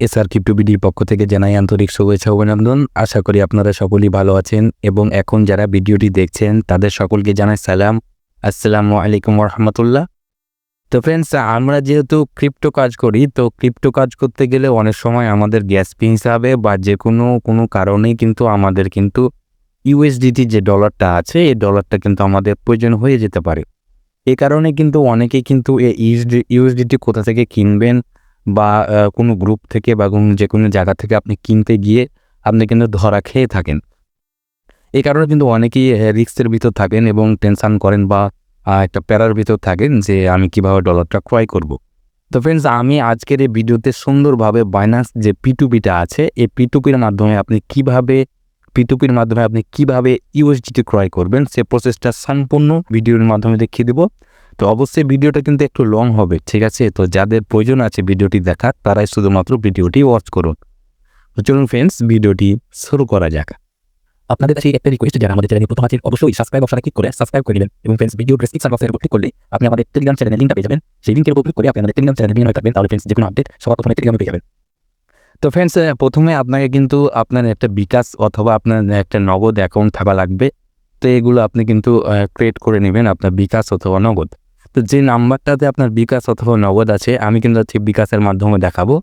SR ক্রিপ্টোবিডির পক্ষ থেকে জানাই আন্তরিক শুভেচ্ছা অভিনন্দন। আশা করি আপনারা সকলেই ভালো আছেন এবং এখন যারা ভিডিওটি দেখছেন, তাদের সকলকে জানাই সালাম। আসসালামু আলাইকুম রহমতুল্লাহ তো ফ্রেন্ডস আমরা যেহেতু ক্রিপ্টো কাজ করি, তো ক্রিপ্টো কাজ করতে গেলে অনেক সময় আমাদের গ্যাস ফি হিসাবে বা যে কোনো কোনো কারণেই কিন্তু আমাদের কিন্তু ইউএসডিটি যে ডলারটা আছে, এই ডলারটা কিন্তু আমাদের প্রয়োজন হয়ে যেতে পারে। এ কারণে কিন্তু অনেকেই কিন্তু এই ইউএসডি ইউএসডিটি কোথা থেকে কিনবেন বা কোনো গ্রুপ থেকে বা কোনো যে কোনো জায়গা থেকে আপনি কিনতে গিয়ে আপনি কিন্তু ধরা খেয়ে থাকেন এই কারণে কিন্তু অনেকেই রিস্কের ভিতর থাকেন এবং টেনশান করেন বা একটা প্যারার ভিতর থাকেন যে, আমি কীভাবে ডলারটা ক্রয় করব। তো ফ্রেন্ডস আমি আজকের এই ভিডিওতে সুন্দরভাবে বাইনান্স যে পিটুপিটা আছে, এই পিটুপির মাধ্যমে আপনি কীভাবে পিটুপির মাধ্যমে আপনি কীভাবে ইউএসডিটি ক্রয় করবেন, সে প্রসেসটা সম্পূর্ণ ভিডিওর মাধ্যমে দেখিয়ে দেবো তো অবশ্যই ভিডিওটা কিন্তু একটু লং হবে, ঠিক আছে? তো যাদের প্রয়োজন আছে ভিডিওটি দেখার, তারাই শুধুমাত্র ভিডিওটি ওয়াচ করুন। তো চলুন ফ্রেন্ডস ভিডিওটি শুরু করা যাক। আপনাদের কাছে একটা রিকোয়েস্ট যারা আমাদের চ্যানেলে প্রথম আছেন, অবশ্যই সাবস্ক্রাইব অপশনে ক্লিক করে সাবস্ক্রাইব করে দিবেন এবং ফ্রেন্ডস ভিডিও ডেসক্রিপশন বক্সের ক্লিক করলে আপনি আমাদের টেলিগ্রাম চ্যানেলের লিঙ্কটা পেয়ে যাবেন। সেই লিঙ্কের উপর ক্লিক করে আপনি আমাদের টেলিগ্রাম চ্যানেলে নিয়ে থাকবেন, তাহলে ফ্রেন্ডস যে কোনো আপডেট সবার প্রথমে টেলিগ্রামে পেয়ে যাবেন। তো ফ্রেন্ডস প্রথমে আপনাকে কিন্তু আপনার একটা বিকাশ অথবা আপনার একটা নগদ অ্যাকাউন্ট থাকা লাগবে। তো এগুলো আপনি কিন্তু ক্রিয়েট করে নেবেন আপনার বিকাশ অথবা নগদ। তো যে নাম্বারটাতে আপনার বিকাশ অথবা নগদ আছে, আমি কিন্তু হচ্ছে বিকাশের মাধ্যমে দেখাবো।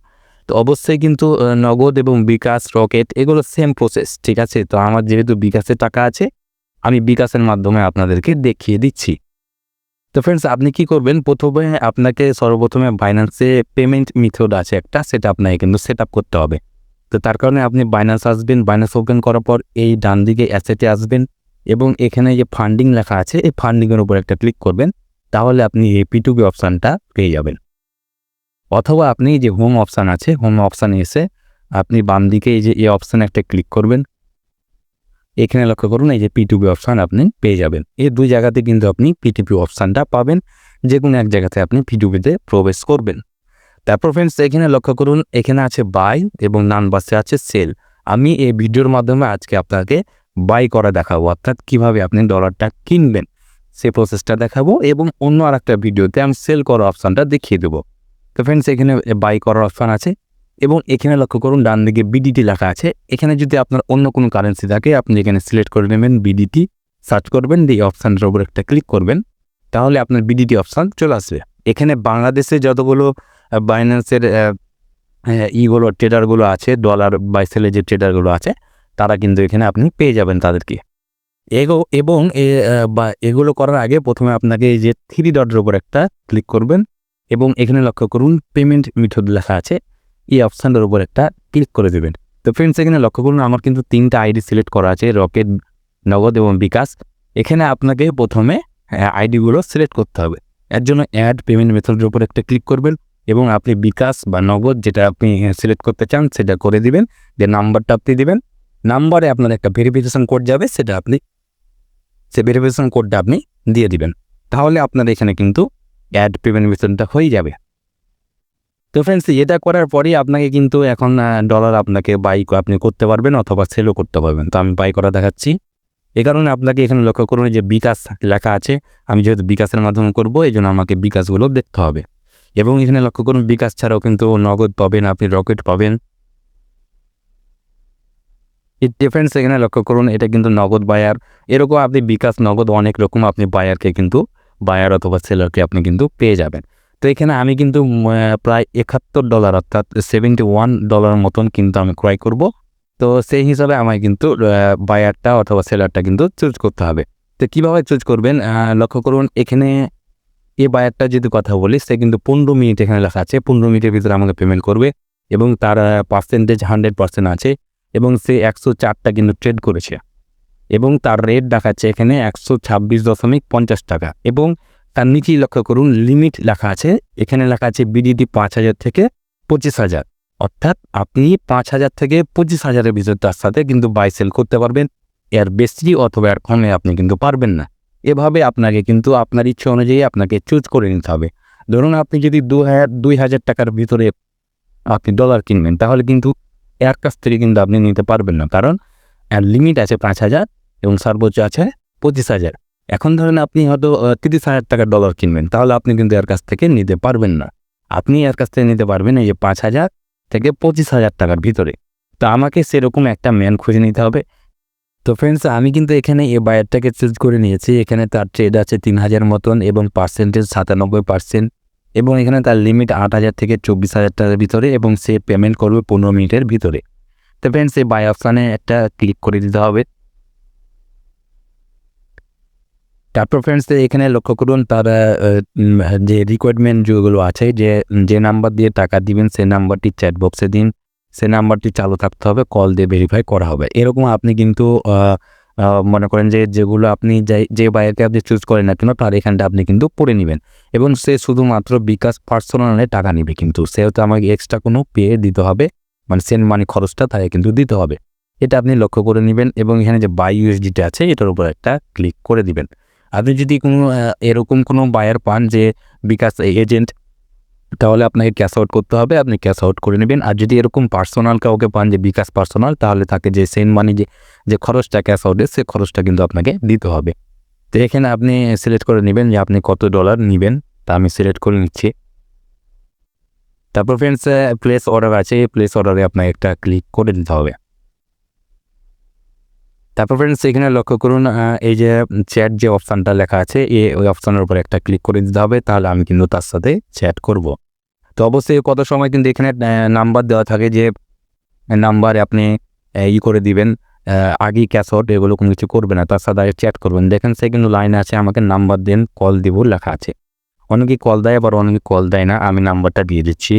তো অবশ্যই কিন্তু নগদ এবং বিকাশ, রকেট এগুলো সেম প্রসেস ঠিক আছে? তো আমার যেহেতু বিকাশের টাকা আছে, আমি বিকাশের মাধ্যমে আপনাদেরকে দেখিয়ে দিচ্ছি। তো ফ্রেন্ডস আপনি কি করবেন? প্রথমে আপনাকে সর্বপ্রথমে বাইন্যান্সে পেমেন্ট মেথড আছে একটা, সেটা আপনাকে কিন্তু সেট করতে হবে। তো তার কারণে আপনি বাইন্যান্স আসবেন বাইন্যান্স ওপেন করার পর এই ডান দিকে অ্যাসেটে আসবেন এবং এখানে যে ফান্ডিং লেখা আছে, এই ফান্ডিংয়ের উপর একটা ক্লিক করবেন। তাহলে আপনি এই পিটুপি অপশানটা পেয়ে যাবেন। অথবা আপনি যে হোম অপশান আছে হোম অপশানে এসে আপনি বাম দিকে এই যে এই অপশানে একটা ক্লিক করবেন। এখানে লক্ষ্য করুন, এই যে পিটুপি অপশান আপনি পেয়ে যাবেন। এই দুই জায়গাতে কিন্তু আপনি পিটিপি অপশানটা পাবেন। যে কোনো এক জায়গাতে আপনি পিটুপিতে প্রবেশ করবেন। তারপর ফ্রেন্ডস এখানে লক্ষ্য করুন, এখানে আছে বাই এবং নান বাসে আছে সেল আমি এই ভিডিওর মাধ্যমে আজকে আপনাকে বাই করা দেখাবো। অর্থাৎ কীভাবে আপনি ডলারটা কিনবেন। সেই প্রসেসটা দেখাবো এবং অন্য আর একটা ভিডিওতে আমি সেল করার অপশানটা দেখিয়ে দেবো। তো ফ্রেন্ডস এখানে বাই করার অপশান আছে এবং এখানে লক্ষ্য করুন, ডান দিকে বিডিটি লেখা আছে। এখানে যদি আপনার অন্য কোনো কারেন্সি থাকে, আপনি এখানে সিলেক্ট করে নেবেন বিডিটি সার্চ করবেন, দিয়ে অপশানটার উপর একটা ক্লিক করবেন, তাহলে আপনার বিডিটি অপশান চলে আসবে। এখানে বাংলাদেশে যতগুলো বাইন্যান্সের ইগুলো ট্রেডারগুলো আছে ডলার বাই সেলের যে ট্রেডারগুলো আছে, তারা কিন্তু এখানে আপনি পেয়ে যাবেন তাদেরকে। এগো, এবং বা এগুলো করার আগে প্রথমে আপনাকে এই যে থ্রি ডটের উপর একটা ক্লিক করবেন, এবং এখানে লক্ষ্য করুন পেমেন্ট মেথড লেখা আছে। এই অপশানটার উপর একটা ক্লিক করে দেবেন। তো ফ্রেন্ডস এখানে লক্ষ্য করুন আমার কিন্তু তিনটা আইডি সিলেক্ট করা আছে রকেট নগদ এবং বিকাশ। এখানে আপনাকে প্রথমে আইডিগুলো সিলেক্ট করতে হবে। এর জন্য অ্যাড পেমেন্ট মেথডের উপর একটা ক্লিক করবেন, এবং আপনি বিকাশ বা নগদ যেটা আপনি সিলেক্ট করতে চান সেটা করে দিবেন। যে নাম্বারটা আপনি দিবেন নাম্বারে আপনার একটা ভেরিফিকেশন কোড যাবে, সেটা আপনি সে ভেরিফিকেশন কোডটা আপনি দিয়ে দিবেন, তাহলে আপনার এখানে কিন্তু অ্যাড পেমেন্ট হয়ে যাবে। তো ফ্রেন্ডস এটা করার পরেই আপনাকে কিন্তু এখন ডলার আপনাকে বাই আপনি করতে পারবেন অথবা সেলও করতে পারবেন। তো আমি বাই করা দেখাচ্ছি। এ কারণে আপনাকে এখানে লক্ষ্য করুন যে বিকাশ লেখা আছে, আমি যেহেতু বিকাশের মাধ্যমে করব এই জন্য আমাকে বিকাশগুলো দেখতে হবে। এবং এখানে লক্ষ্য করুন বিকাশ ছাড়াও কিন্তু নগদ পাবেন, আপনি রকেট পাবেন। এই ডিফারেন্স এখানে লক্ষ্য করুন, এটা কিন্তু নগদ বায়ার এরকম আপনি বিকাশ নগদ অনেক রকম আপনি বায়ারকে কিন্তু বায়ার অথবা সেলারকে আপনি কিন্তু পেয়ে যাবেন। তো এখানে আমি কিন্তু প্রায় একাত্তর ডলার অর্থাৎ সেভেন্টি ওয়ান ডলার মতন কিন্তু আমি ক্রয় করব। তো সেই হিসাবে আমায় কিন্তু বায়ারটা অথবা সেলারটা কিন্তু চুজ করতে হবে। তো কীভাবে চুজ করবেন? লক্ষ্য করুন, এখানে এ বায়ারটা যদি কথা বলি, সে কিন্তু পনেরো মিনিট এখানে লেখা আছে, পনেরো মিনিটের ভিতরে আমাকে পেমেন্ট করবে এবং তার পার্সেন্টেজ হান্ড্রেড পার্সেন্ট আছে। এবং সে একশো চারটা কিন্তু ট্রেড করেছে। এবং তার রেট দেখাচ্ছে এখানে একশো ছাব্বিশ দশমিক পঞ্চাশ টাকা। এবং তার নিচেই লক্ষ্য করুন লিমিট লেখা আছে। এখানে লেখা আছে বিডিটি পাঁচ হাজার থেকে পঁচিশ হাজার। অর্থাৎ আপনি পাঁচ হাজার থেকে পঁচিশ হাজারের ভিতর তার সাথে কিন্তু বাই সেল করতে পারবেন। এর বেশি অথবা এর কমে আপনি কিন্তু পারবেন না। এভাবে আপনাকে কিন্তু আপনার ইচ্ছে অনুযায়ী আপনাকে চুজ করে নিতে হবে। ধরুন আপনি যদি দু হাজার, দুই হাজার টাকার ভিতরে আপনি ডলার কিনবেন, তাহলে কিন্তু এর কাছ থেকে কিন্তু আপনি নিতে পারবেন না। কারণ এর লিমিট আছে পাঁচ হাজার এবং সর্বোচ্চ আছে পঁচিশ হাজার। এখন ধরেন আপনি হয়তো তিরিশ হাজার টাকার ডলার কিনবেন, তাহলে আপনি কিন্তু এর কাছ থেকে নিতে পারবেন না। আপনি এর কাছ থেকে নিতে পারবেন এই যে পাঁচ হাজার থেকে পঁচিশ হাজার টাকার ভিতরে। তো আমাকে সেরকম একটা ম্যান খুঁজে নিতে হবে। তো ফ্রেন্ডস আমি কিন্তু এখানে এই বায়ারটাকে চুজ করে নিয়েছি। এখানে তার ট্রেড আছে তিন হাজার মতন এবং পার্সেন্টেজ সাতানব্বই পার্সেন্ট এবং এখানে তার লিমিট আট হাজার থেকে চব্বিশ হাজার টাকার ভিতরে এবং সে পেমেন্ট করবে পনেরো মিনিটের ভিতরে। তো ফ্রেন্ডস এই বাই অপশানে একটা ক্লিক করে দিতে হবে। তারপর ফ্রেন্ডস এখানে লক্ষ্য করুন, তার যে রিকোয়ারমেন্ট যেগুলো আছে, যে যে নাম্বার দিয়ে টাকা দিবেন, সে নাম্বারটি চ্যাট বক্সে দিন। সে নাম্বারটি চালু থাকতে হবে কল দিয়ে ভেরিফাই করা হবে। এরকম আপনি কিন্তু মনে করেন যে যেগুলো আপনি যে- বাইরকে আপনি চুজ করেন না কেন, তার এখানটা আপনি কিন্তু পড়ে নেবেন। এবং সে শুধুমাত্র বিকাশ পার্সোনালে টাকা নেবে কিন্তু। সে সেহেতু আমাকে এক্সট্রা কোনো পে দিতে হবে মানে সেন্ড মানি খরচটা তাকে কিন্তু দিতে হবে। এটা আপনি লক্ষ্য করে নেবেন এবং এখানে যে বাই ইউএসডিটা আছে, এটার উপর একটা ক্লিক করে দিবেন। আপনি যদি কোনো এরকম কোনো বায়ার পান যে বিকাশ এজেন্ট তাহলে আপনাকে ক্যাশ আউট করতে হবে, আপনি ক্যাশ আউট করে নেবেন। আর যদি এরকম পার্সোনাল কাউকে পান যে বিকাশ পার্সোনাল তাহলে তাকে যে সেন্ড মানি যে যে খরচটা ক্যাশ আউটের সে খরচটা কিন্তু আপনাকে দিতে হবে। তো এখানে আপনি সিলেক্ট করে নেবেন যে আপনি কত ডলার নেবেন। তা আমি সিলেক্ট করে নিচ্ছি। তারপর ফ্রেন্ডস প্লেস অর্ডার আছে, এই প্লেস অর্ডারে আপনাকে একটা ক্লিক করে দিতে হবে। তারপর ফ্রেন্ডস এখানে লক্ষ্য করুন এই যে চ্যাট যে অপশানটা লেখা আছে এই ওই অপশানের উপর একটা ক্লিক করে দিতে হবে, তাহলে আমি কিন্তু তার সাথে চ্যাট করব। তো অবশ্যই কত সময় কিন্তু এখানে নাম্বার দেওয়া থাকে যে নাম্বারে আপনি ই করে দিবেন আগে আগেই ক্যাশ আউট এগুলো কোনো কিছু করবে না, তার সাথে চ্যাট করবেন। দেখেন সে কিন্তু লাইনে আছে, আমাকে নাম্বার দেন কল দিব লেখা আছে। অনেকে কল দেয়, আবার অনেকে কল দেয় না, আমি নাম্বারটা দিয়ে দিচ্ছি।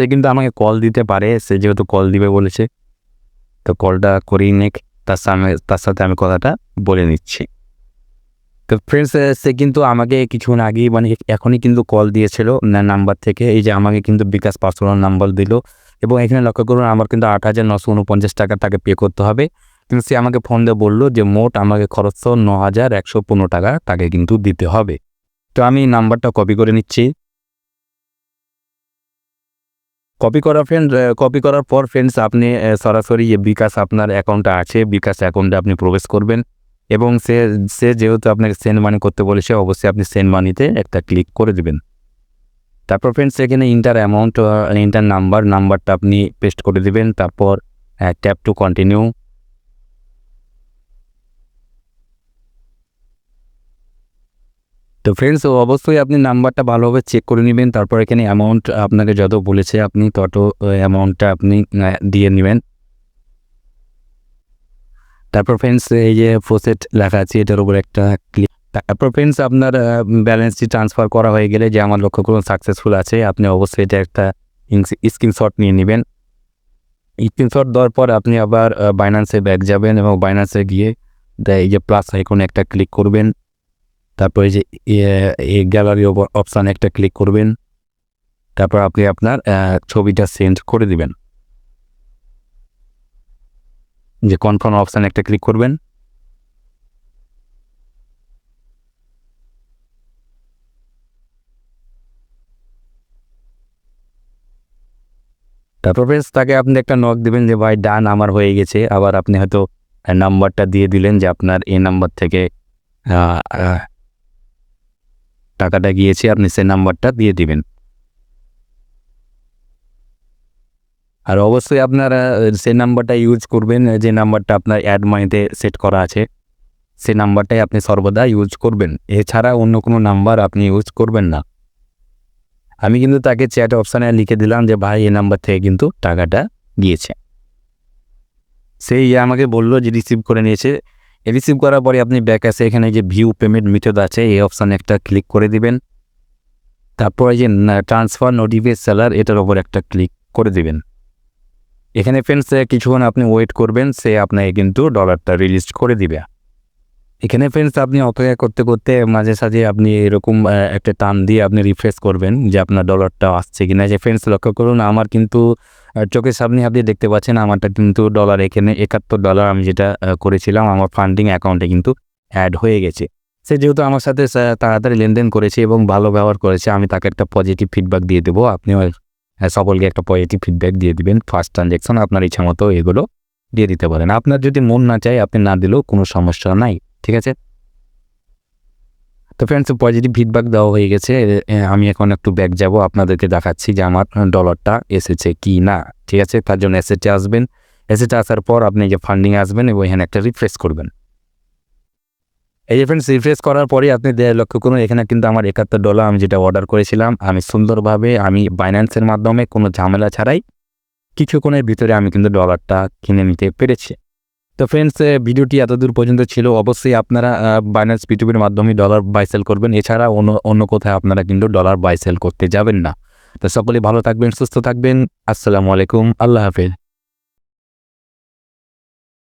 সে কিন্তু আমাকে কল দিতে পারে, সে যেহেতু কল দিবে বলেছে। তো কলটা করেই নেক, তার সামনে তার সাথে আমি কথাটা বলে নিচ্ছি। তো ফ্রেন্ডস সে কিন্তু আমাকে কিছুক্ষণ আগেই মানে এখনই কিন্তু কল দিয়েছিল নাম্বার থেকে, এই যে আমাকে কিন্তু বিকাশ পার্সোনাল নাম্বার দিল। এবং এখানে লক্ষ্য করুন, আমার কিন্তু আট হাজার নশো উনপঞ্চাশ টাকা তাকে পে করতে হবে। কিন্তু সে আমাকে ফোন দিয়ে বলল যে, মোট আমাকে খরচ ন হাজার একশো পনেরো টাকা তাকে কিন্তু দিতে হবে। তো আমি নাম্বারটা কপি করে নিচ্ছি। কপি করা ফ্রেন্ড কপি করার পর ফ্রেন্ডস আপনি সরাসরি বিকাশ আপনার অ্যাকাউন্টটা আছে, বিকাশ অ্যাকাউন্টে আপনি প্রবেশ করবেন এবং সে সে যেহেতু আপনাকে সেন্ড মানি করতে বলেছে, অবশ্যই আপনি সেন্ড মানিতে একটা ক্লিক করে দেবেন। তারপর ফ্রেন্ডস এখানে ইন্টার অ্যামাউন্ট ইন্টার নাম্বার নাম্বারটা আপনি পেস্ট করে দেবেন, তারপর ট্যাপ টু কন্টিনিউ তো ফ্রেন্ডস অবশ্যই আপনি নাম্বারটা ভালোভাবে চেক করে নেবেন। তারপর এখানে অ্যামাউন্ট আপনাকে যত বলেছে আপনি তত অ্যামাউন্টটা আপনি দিয়ে নেবেন। তারপর ফ্রেন্ডস এই যে প্রসেট লেখা আছে, এটার উপর একটা ক্লিক তারপর ফ্রেন্ডস আপনার ব্যালেন্সটি ট্রান্সফার করা হয়ে গেলে যে আমার লক্ষ্য করুন সাকসেসফুল আছে, আপনি অবশ্যই এটা একটা স্ক্রিনশট নিয়ে নেবেন। স্ক্রিনশট দেওয়ার পর আপনি আবার বাইন্যান্সে ব্যাক যাবেন এবং বাইন্যান্সে গিয়ে, এই যে প্লাস আইকনে একটা ক্লিক করবেন। তারপর যে গ্যালারি অপশান একটা ক্লিক করবেন। তারপর আপনি আপনার ছবিটা সেন্ড করে দিবেন। যে কনফার্ম অপশান একটা ক্লিক করবেন। তারপর বেশ তাকে আপনি একটা নক দিবেন যে, ভাই ডান আমার হয়ে গেছে। আবার আপনি হয়তো নাম্বারটা দিয়ে দিলেন যে, আপনার এই নাম্বার থেকে টাকাটা গিয়েছে, আপনি সে নাম্বারটা দিয়ে দিবেন। আর অবশ্যই আপনারা সে নাম্বারটা ইউজ করবেন, যে নাম্বারটা আপনার অ্যাড মানিতে সেট করা আছে সে নাম্বারটাই আপনি সর্বদা ইউজ করবেন। এছাড়া অন্য কোনো নাম্বার আপনি ইউজ করবেন না। আমি কিন্তু তাকে চ্যাট অপশানে লিখে দিলাম যে, ভাই, এই নাম্বার থেকে কিন্তু টাকাটা গিয়েছে। সেই আমাকে বলল যে, রিসিভ করে নিয়েছে। রিসিভ করার পরে আপনি ব্যাক আসে এখানে যে ভিউ পেমেন্ট মেথড আছে, এই অপশানে একটা ক্লিক করে দিবেন। তারপরে যে ট্রান্সফার নোটিফাই সেলার এটার ওপর একটা ক্লিক করে দিবেন। এখানে ফ্রেন্ডস কিছুক্ষণ আপনি ওয়েট করবেন, সে আপনাকে কিন্তু ডলারটা রিলিজ করে দিবে। এখানে ফ্রেন্ডস আপনি অপেক্ষা করতে করতে মাঝে, সাঝে আপনি এরকম একটা টান দিয়ে আপনি রিফ্রেশ করবেন যে আপনার ডলারটা আসছে কিনা। যে ফ্রেন্ডস লক্ষ্য করুন, আমার কিন্তু চোখের সামনে আপনি দেখতে পাচ্ছেন, আমারটা কিন্তু ডলার এখানে একাত্তর ডলার আমি যেটা করেছিলাম, আমার ফান্ডিং অ্যাকাউন্টে কিন্তু অ্যাড হয়ে গেছে। সে যেহেতু আমার সাথে তাড়াতাড়ি লেনদেন করেছে এবং ভালো ব্যবহার করেছে, আমি তাকে একটা পজিটিভ ফিডব্যাক দিয়ে দেবো। আপনিও সকলকে একটা পজিটিভ ফিডব্যাক দিয়ে দিবেন ফার্স্ট ট্রানজ্যাকশন আপনার ইচ্ছা মতো এগুলো দিয়ে দিতে পারেন। আপনার যদি মন না চায়, আপনি না দিলেও কোনো সমস্যা নাই। ঠিক আছে? তো ফ্রেন্ডস পজিটিভ ফিডব্যাক দেওয়া হয়ে গেছে। আমি এখন একটু ব্যাক যাব, আপনাদেরকে দেখাচ্ছি যে আমার ডলারটা এসেছে কি না, ঠিক আছে? তার জন্য এসেটে আসবেন। এসেটে আসার পর আপনি যে ফান্ডিং আসবেন, এবং এখানে একটা রিফ্রেশ করবেন। এই যে ফ্রেন্ডস রিফ্রেশ করার পরে আপনি লক্ষ্য করুন এখানে কিন্তু আমার একাত্তর ডলার আমি যেটা অর্ডার করেছিলাম, আমি সুন্দরভাবে, আমি বাইন্যান্সের মাধ্যমে কোনো ঝামেলা ছাড়াই কিছুক্ষণের ভিতরে আমি কিন্তু ডলারটা কিনে নিতে পেরেছি। তো ফ্রেন্ডস ভিডিওটি এতদূর পর্যন্ত ছিল। অবশ্যই আপনারা বাইন্যান্স পিটুপির মাধ্যমে ডলার বাই সেল করবেন। এছাড়া অন্য অন্য কোথায় আপনারা কিন্তু ডলার বাই সেল করতে যাবেন না। তো সকলে ভালো থাকবেন, সুস্থ থাকবেন। আসসালামু আলাইকুম। আল্লাহ হাফেজ।